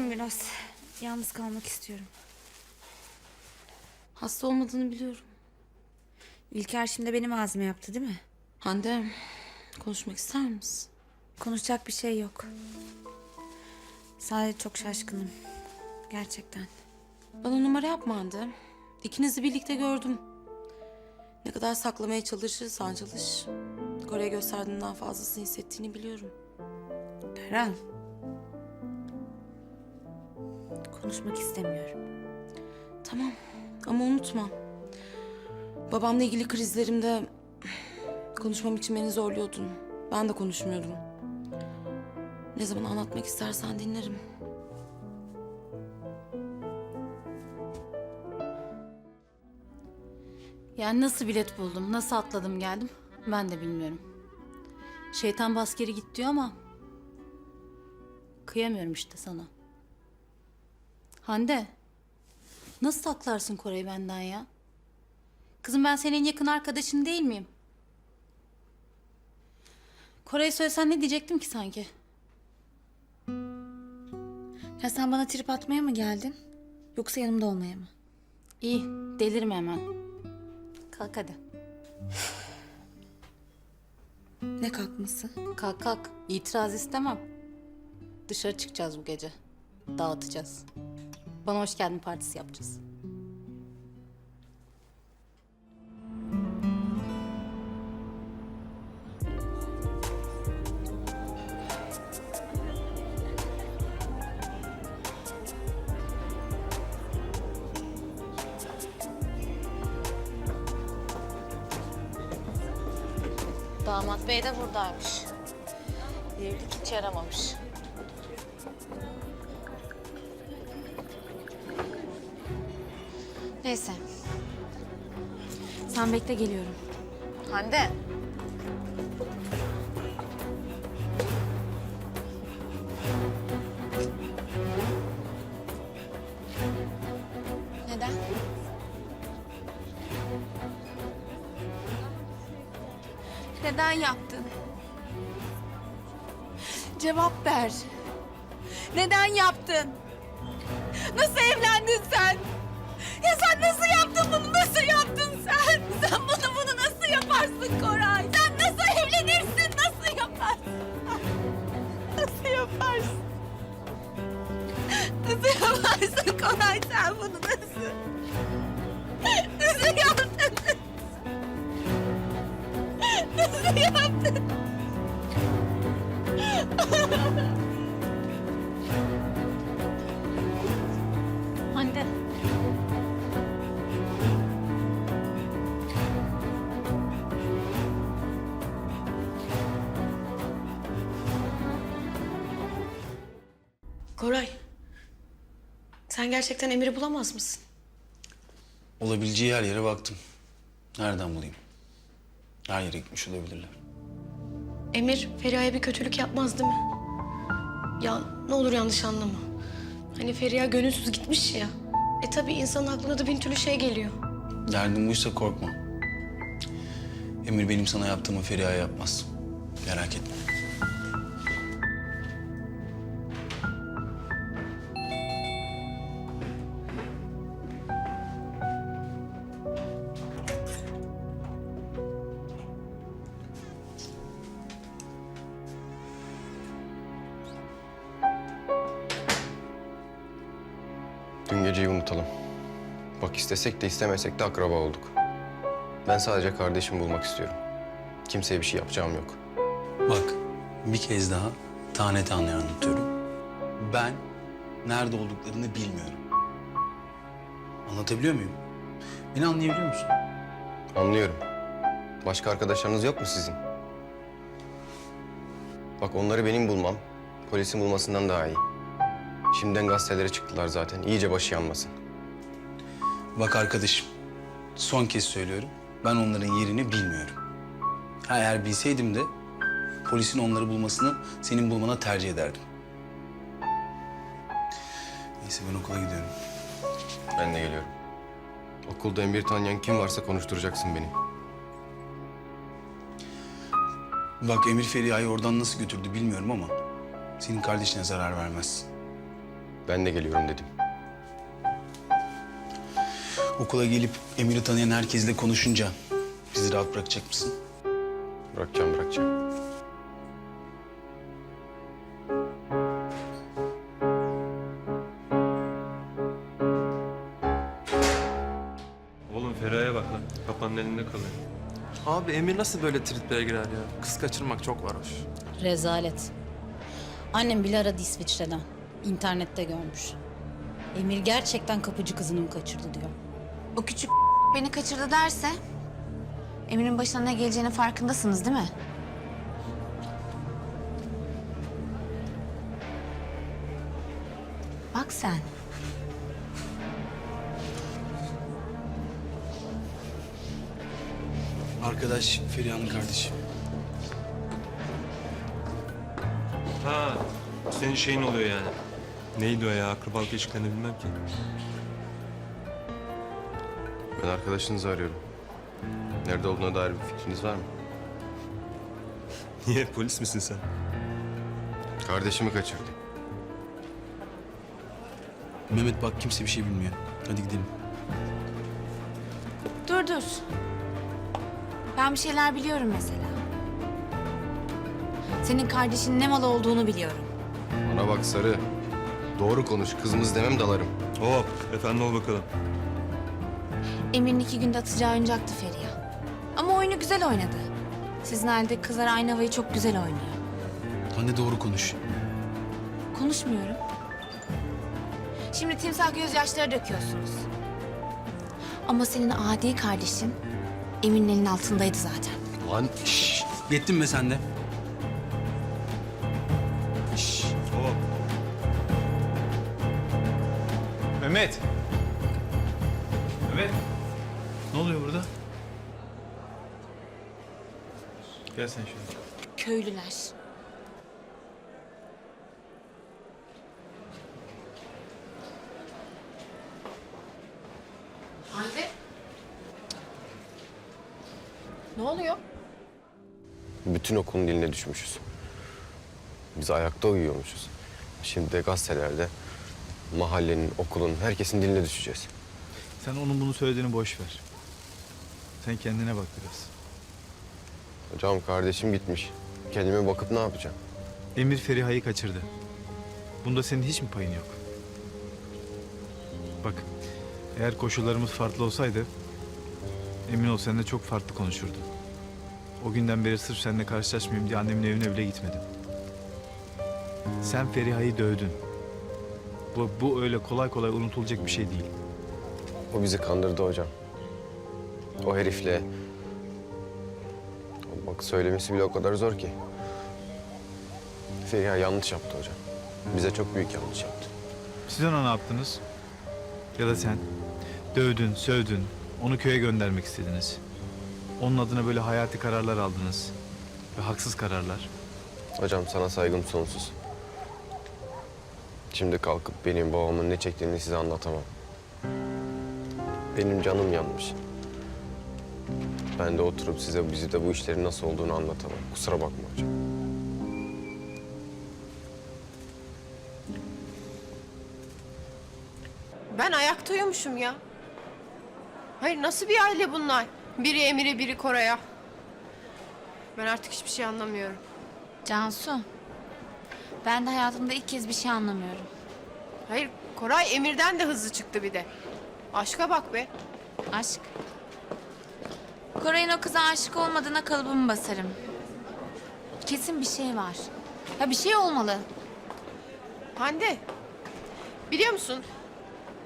Hastayım biraz. Yalnız kalmak istiyorum. Hasta olmadığını biliyorum. İlker şimdi benim ağzıma yaptı değil mi? Hande, konuşmak ister misin? Konuşacak bir şey yok. Sadece çok şaşkınım. Gerçekten. Bana numara yapma Hande. İkinizi birlikte gördüm. Ne kadar saklamaya çalışırsan çalış. Kore'ye gösterdiğinden fazlasını hissettiğini biliyorum. Ferhan. Konuşmak istemiyorum. Tamam ama unutma. Babamla ilgili krizlerimde konuşmam için beni zorluyordun. Ben de konuşmuyordum. Ne zaman anlatmak istersen dinlerim. Yani nasıl bilet buldum, nasıl atladım geldim ben de bilmiyorum. Şeytan baskeri git diyor ama kıyamıyorum işte sana. Hande, nasıl saklarsın Kore'yi benden ya? Kızım ben senin yakın arkadaşın değil miyim? Kore'ye söylesen ne diyecektim ki sanki? Ya sen bana trip atmaya mı geldin? Yoksa yanımda olmaya mı? İyi, delirme hemen. Kalk hadi. Ne kalkması? Kalk kalk. İtiraz istemem. Dışarı çıkacağız bu gece. Dağıtacağız. Bana hoş geldin partisi yapacağız. Damat bey de buradaymış. Evlilik hiç yaramamış. Sen bekle geliyorum. Hande. Neden? Neden yaptın? Cevap ver. Neden yaptın? Nasıl evlendin sen? Ya sen nasıl yaptın bunu? Nasıl yaptın sen? Sen bunu bunu nasıl yaparsın Koray? Sen nasıl evlenirsin? Nasıl yaparsın? Nasıl yaparsın? Nasıl yaparsın Koray sen bunu nasıl? Nasıl yaptın? Nasıl yaptın? Koray. Sen gerçekten Emir'i bulamaz mısın? Olabileceği her yere baktım. Nereden bulayım? Her yere gitmiş olabilirler. Emir Feriha'ya bir kötülük yapmaz değil mi? Ya ne olur yanlış anlama. Hani Feriha gönülsüz gitmiş ya. E tabii insanın aklına da bin türlü şey geliyor. Derdin buysa korkma. Emir benim sana yaptığımı Feriha'ya yapmaz. Merak etme. İstesek de istemesek de akraba olduk. Ben sadece kardeşimi bulmak istiyorum. Kimseye bir şey yapacağım yok. Bak bir kez daha tane tane anlatıyorum. Ben nerede olduklarını bilmiyorum. Anlatabiliyor muyum? Beni anlayabiliyor musun? Anlıyorum. Başka arkadaşlarınız yok mu sizin? Bak onları benim bulmam, polisin bulmasından daha iyi. Şimdiden gazetelere çıktılar zaten. İyice başı yanmasın. Bak arkadaşım, son kez söylüyorum. Ben onların yerini bilmiyorum. Ha, eğer bilseydim de polisin onları bulmasını senin bulmana tercih ederdim. Neyse ben okula gidiyorum. Ben de geliyorum. Okulda Emir tanıyan kim varsa konuşturacaksın beni. Bak Emir Feriha'yı oradan nasıl götürdü bilmiyorum ama senin kardeşine zarar vermez. Ben de geliyorum dedim. Okula gelip Emir'i tanıyan herkesle konuşunca bizi rahat bırakacak mısın? Bırakacağım, bırakacağım. Oğlum Feraha'ya bak lan. Kapanın elinde kalıyor. Abi Emir nasıl böyle triplere girer ya? Kız kaçırmak çok varoş. Rezalet. Annem bile aradı İsviçre'den. İnternette görmüş. Emir gerçekten kapıcı kızını mı kaçırdı diyor. O küçük beni kaçırdı derse... Emir'in başına ne geleceğinin farkındasınız değil mi? Bak sen. Arkadaş Feriha'nın kardeşi. Ha, senin şeyin oluyor yani. Neydi o ya? Akrabalık ilişkilerini bilmem ki. Ben arkadaşınızı arıyorum. Nerede olduğuna dair bir fikriniz var mı? Niye? Polis misin sen? Kardeşimi kaçırdı. Mehmet bak kimse bir şey bilmiyor. Hadi gidelim. Dur dur. Ben bir şeyler biliyorum mesela. Senin kardeşinin ne mal olduğunu biliyorum. Bana bak Sarı. Doğru konuş. Kızımız demem dalarım. Hop, efendi ol bakalım. Emir'in iki günde atacağı oyuncaktı Feriha. Ama oyunu güzel oynadı. Sizin halde kızlar aynı havayı çok güzel oynuyor. Hande doğru konuş. Konuşmuyorum. Şimdi timsah gözyaşları döküyorsunuz. Ama senin adi kardeşin Emir'in elinin altındaydı zaten. Lan şşş. Yettin mi sen de? Sen şöyle. Köylüler. Hande. Ne oluyor? Bütün okulun diline düşmüşüz. Biz ayakta uyuyormuşuz. Şimdi de gazetelerde mahallenin, okulun, herkesin diline düşeceğiz. Sen onun bunu söylediğini boş ver. Sen kendine bak biraz. Hocam kardeşim gitmiş. Kendime bakıp ne yapacağım? Emir Feriha'yı kaçırdı. Bunda senin hiç mi payın yok? Bak, eğer koşullarımız farklı olsaydı... ...emin ol seninle çok farklı konuşurdu. O günden beri sırf seninle karşılaşmayayım diye annemin evine bile gitmedim. Sen Feriha'yı dövdün. Bu, bu öyle kolay kolay unutulacak bir şey değil. O bizi kandırdı hocam. O herifle... Bak söylemesi bile o kadar zor ki. Feriha yanlış yaptı hocam. Bize çok büyük yanlış yaptı. Siz ona ne yaptınız? Ya da sen? Dövdün, sövdün. Onu köye göndermek istediniz. Onun adına böyle hayati kararlar aldınız. Ve haksız kararlar. Hocam sana saygım sonsuz. Şimdi kalkıp benim babamın ne çektiğini size anlatamam. Benim canım yanmış. Ben de oturup size bizi de bu işlerin nasıl olduğunu anlatamam. Kusura bakma hocam. Ben ayakta uyumuşum ya. Hayır nasıl bir aile bunlar? Biri Emir'e biri Koray'a. Ben artık hiçbir şey anlamıyorum. Cansu. Ben de hayatımda ilk kez bir şey anlamıyorum. Hayır Koray Emir'den de hızlı çıktı bir de. Aşka bak be. Aşk. Koray'ın o kıza aşık olmadığına kalıbımı basarım. Kesin bir şey var. Ya bir şey olmalı. Hande. Biliyor musun?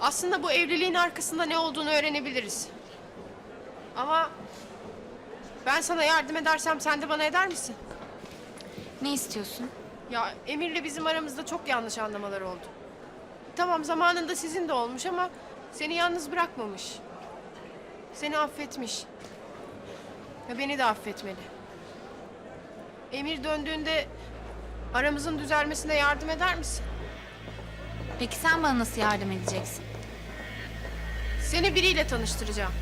Aslında bu evliliğin arkasında ne olduğunu öğrenebiliriz. Ama ben sana yardım edersem sen de bana eder misin? Ne istiyorsun? Ya Emir'le bizim aramızda çok yanlış anlamalar oldu. Tamam zamanında sizin de olmuş ama seni yalnız bırakmamış. Seni affetmiş. Ve beni de affetmeli. Emir döndüğünde aramızın düzelmesine yardım eder misin? Peki sen bana nasıl yardım edeceksin? Seni biriyle tanıştıracağım.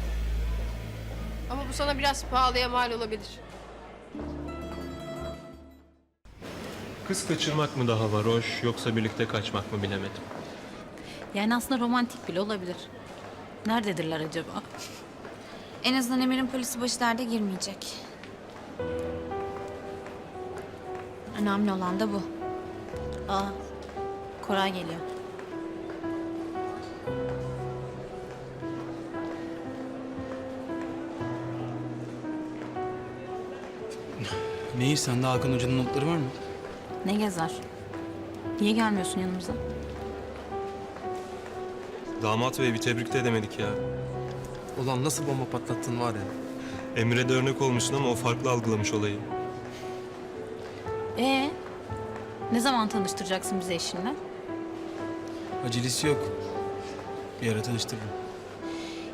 Ama bu sana biraz pahalıya mal olabilir. Kız kaçırmak mı daha varoş yoksa birlikte kaçmak mı bilemedim. Yani aslında romantik bile olabilir. Nerededirler acaba? En azından Emir'in polisi başı derde girmeyecek. Önemli olan da bu. Aa, Koray geliyor. Neyi sende Hakan Hoca'nın notları var mı? Ne gezer? Niye gelmiyorsun yanımıza? Damat bey bir tebrik de edemedik ya. Ulan nasıl bomba patlattın var ya. Emre de örnek olmuşsun ama o farklı algılamış olayı. Ee, ne zaman tanıştıracaksın bizi eşinle? Acelesi yok. Bir ara tanıştırırım.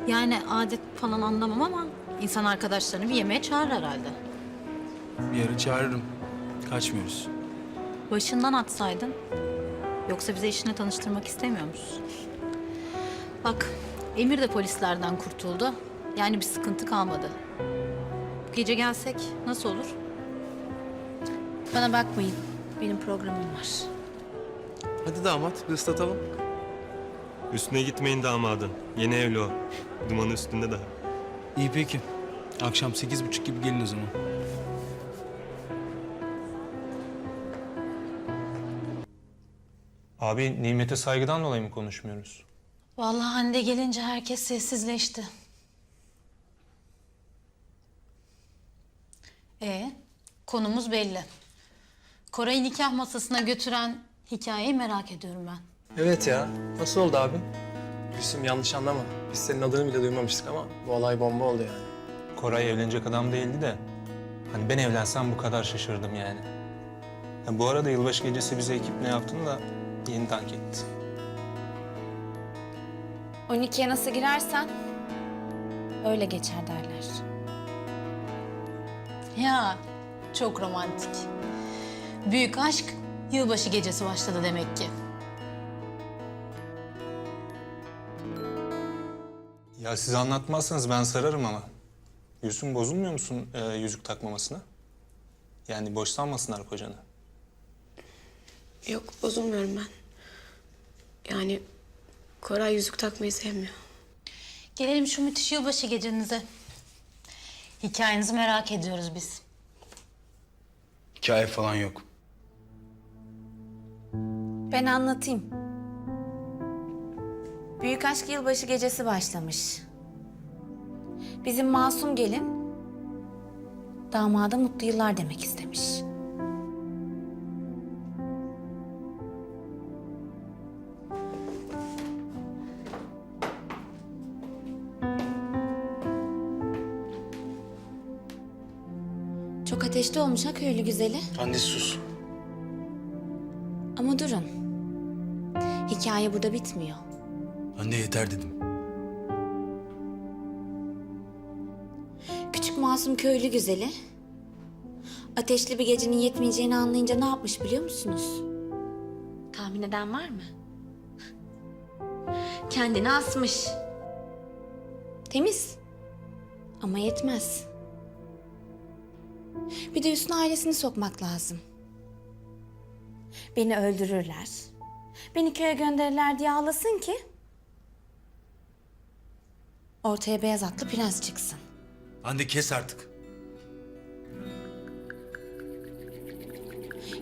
Yani adet falan anlamam ama insan arkadaşlarını bir yemeğe çağırır herhalde. Bir ara çağırırım. Kaçmıyoruz. Başından atsaydın. Yoksa bize eşine tanıştırmak istemiyor musun? Bak, Emir de polislerden kurtuldu. Yani bir sıkıntı kalmadı. Bu gece gelsek nasıl olur? Bana bakmayın. Benim programım var. Hadi damat bir ıslatalım. Üstüne gitmeyin damadın. Yeni evli o. Dumanı üstünde daha. İyi peki. Akşam sekiz buçuk gibi gelin o zaman. Abi nimete saygıdan dolayı mı konuşmuyoruz? Vallahi Hande gelince herkes sessizleşti. E konumuz belli. Koray'ı nikah masasına götüren hikayeyi merak ediyorum ben. Evet ya. Nasıl oldu abi? Gülsüm yanlış anlama. Biz senin adını bile duymamıştık ama bu olay bomba oldu yani. Koray evlenecek adam değildi de. Hani ben evlensem bu kadar şaşırdım yani. Ha, bu arada yılbaşı gecesi bize ekip ne yaptığını da yeni tank etti. 12'ye nasıl girersen öyle geçer derler. Ya çok romantik. Büyük aşk yılbaşı gecesi başladı demek ki. Ya siz anlatmazsanız ben sararım ama. Gülsüm bozulmuyor musun e, yüzük takmamasına? Yani boş sanmasınlar kocanı. Yok bozulmuyorum ben. Yani Koray yüzük takmayı sevmiyor. Gelelim şu müthiş yılbaşı gecenize. Hikayenizi merak ediyoruz biz. Hikaye falan yok. Ben anlatayım. Büyük aşk yılbaşı gecesi başlamış. Bizim masum gelin damada mutlu yıllar demek istemiş. Ateşli olmuş ha köylü güzeli. Hande sus. Ama durun. Hikaye burada bitmiyor. Hande yeter dedim. Küçük masum köylü güzeli ateşli bir gecenin yetmeyeceğini anlayınca ne yapmış biliyor musunuz? Tahmin eden var mı? Kendini asmış. Temiz. Ama yetmez. Bir de üstüne ailesini sokmak lazım. Beni öldürürler. Beni köye gönderirler diye ağlasın ki... ...ortaya beyaz atlı prens çıksın. Hande kes artık.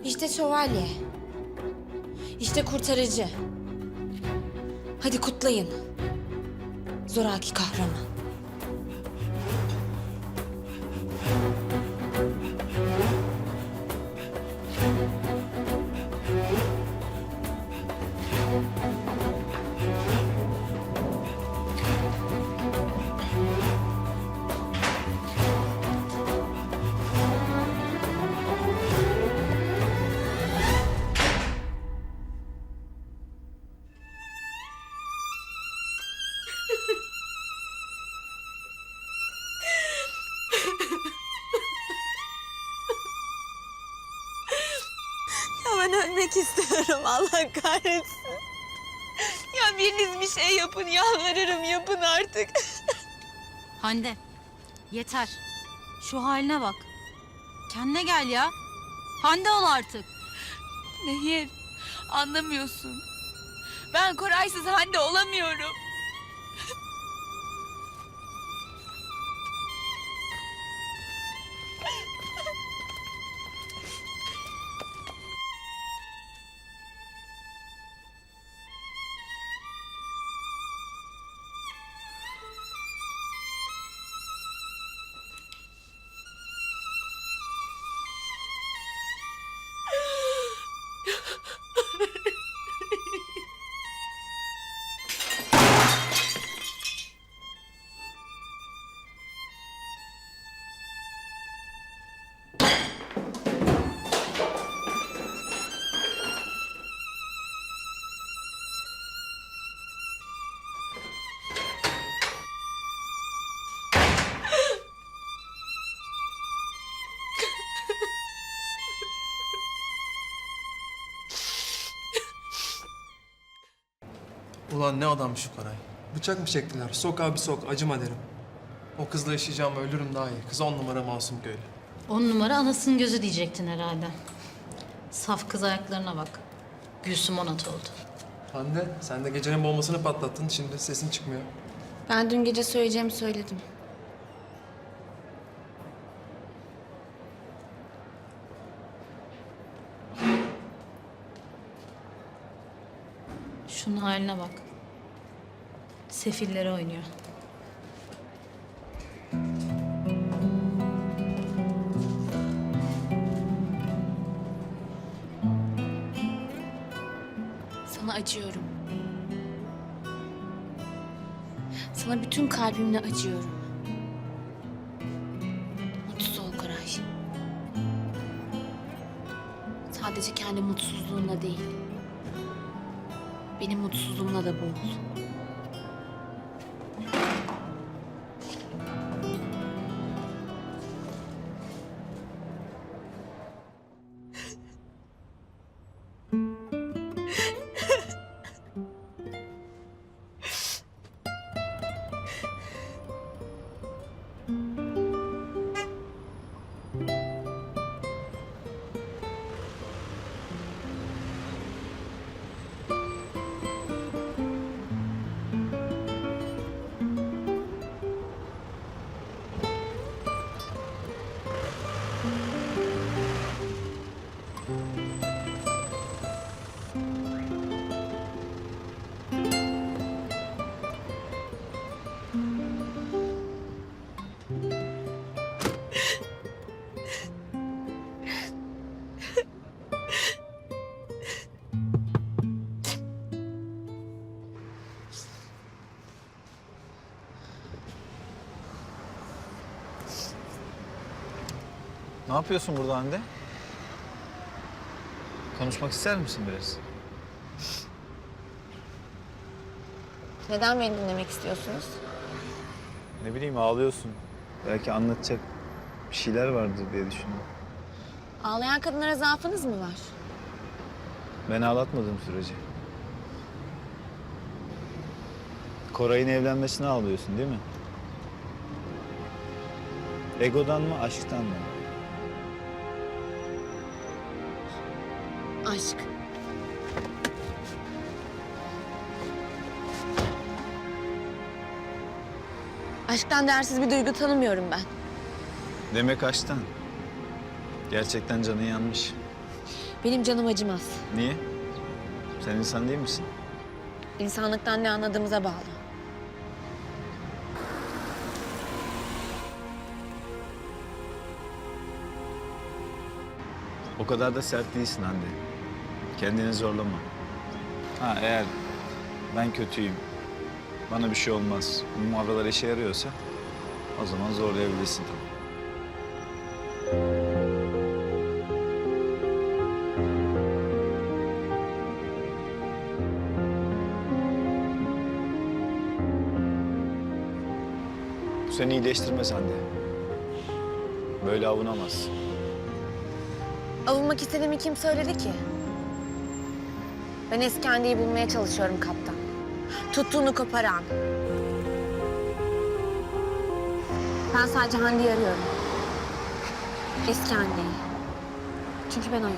İşte şövalye. İşte kurtarıcı. Hadi kutlayın. Zoraki kahraman. Ölmek istiyorum Allah kahretsin. Ya biriniz bir şey yapın yalvarırım yapın artık. Hande, yeter. Şu haline bak. Kendine gel ya. Hande ol artık. Nehir anlamıyorsun. Ben Koray'sız Hande olamıyorum. Ulan ne adammış şu Koray. Bıçak mı çektiler? Sok abi sok, acıma derim. O kızla yaşayacağım ölürüm daha iyi. Kız on numara masum köylü. On numara anasının gözü diyecektin herhalde. Saf kız ayaklarına bak. Gülsüm onat oldu. Hande, sen de gecenin bombasını patlattın. Şimdi sesin çıkmıyor. Ben dün gece söyleyeceğimi söyledim. Şunun haline bak. Sefilleri oynuyor. Sana acıyorum. Sana bütün kalbimle acıyorum. Mutsuz ol Koray. Sadece kendi mutsuzluğunla değil. Benim mutsuzluğumla da boğul. Ne yapıyorsun burada Hande? Konuşmak ister misin biraz? Neden beni dinlemek istiyorsunuz? Ne bileyim ağlıyorsun. Belki anlatacak bir şeyler vardır diye düşündüm. Ağlayan kadınlara zaafınız mı var? Ben ağlatmadığım sürece. Koray'ın evlenmesine ağlıyorsun değil mi? Egodan mı, aşktan mı? Aşk. Aşktan değersiz bir duygu tanımıyorum ben. Demek aşktan. Gerçekten canın yanmış. Benim canım acımaz. Niye? Sen insan değil misin? İnsanlıktan ne anladığımıza bağlı. O kadar da sert değilsin Hande. Kendini zorlama. Ha eğer ben kötüyüm, bana bir şey olmaz, bu mavralar işe yarıyorsa o zaman zorlayabilirsin tabii. Bu seni iyileştirmez Hande. Böyle avunamazsın. Avunmak istediğimi kim söyledi ki? Ben eski bulmaya çalışıyorum kaptan. Tuttuğunu koparan. Ben sadece Hande'yi arıyorum. Eski. Çünkü ben oyum.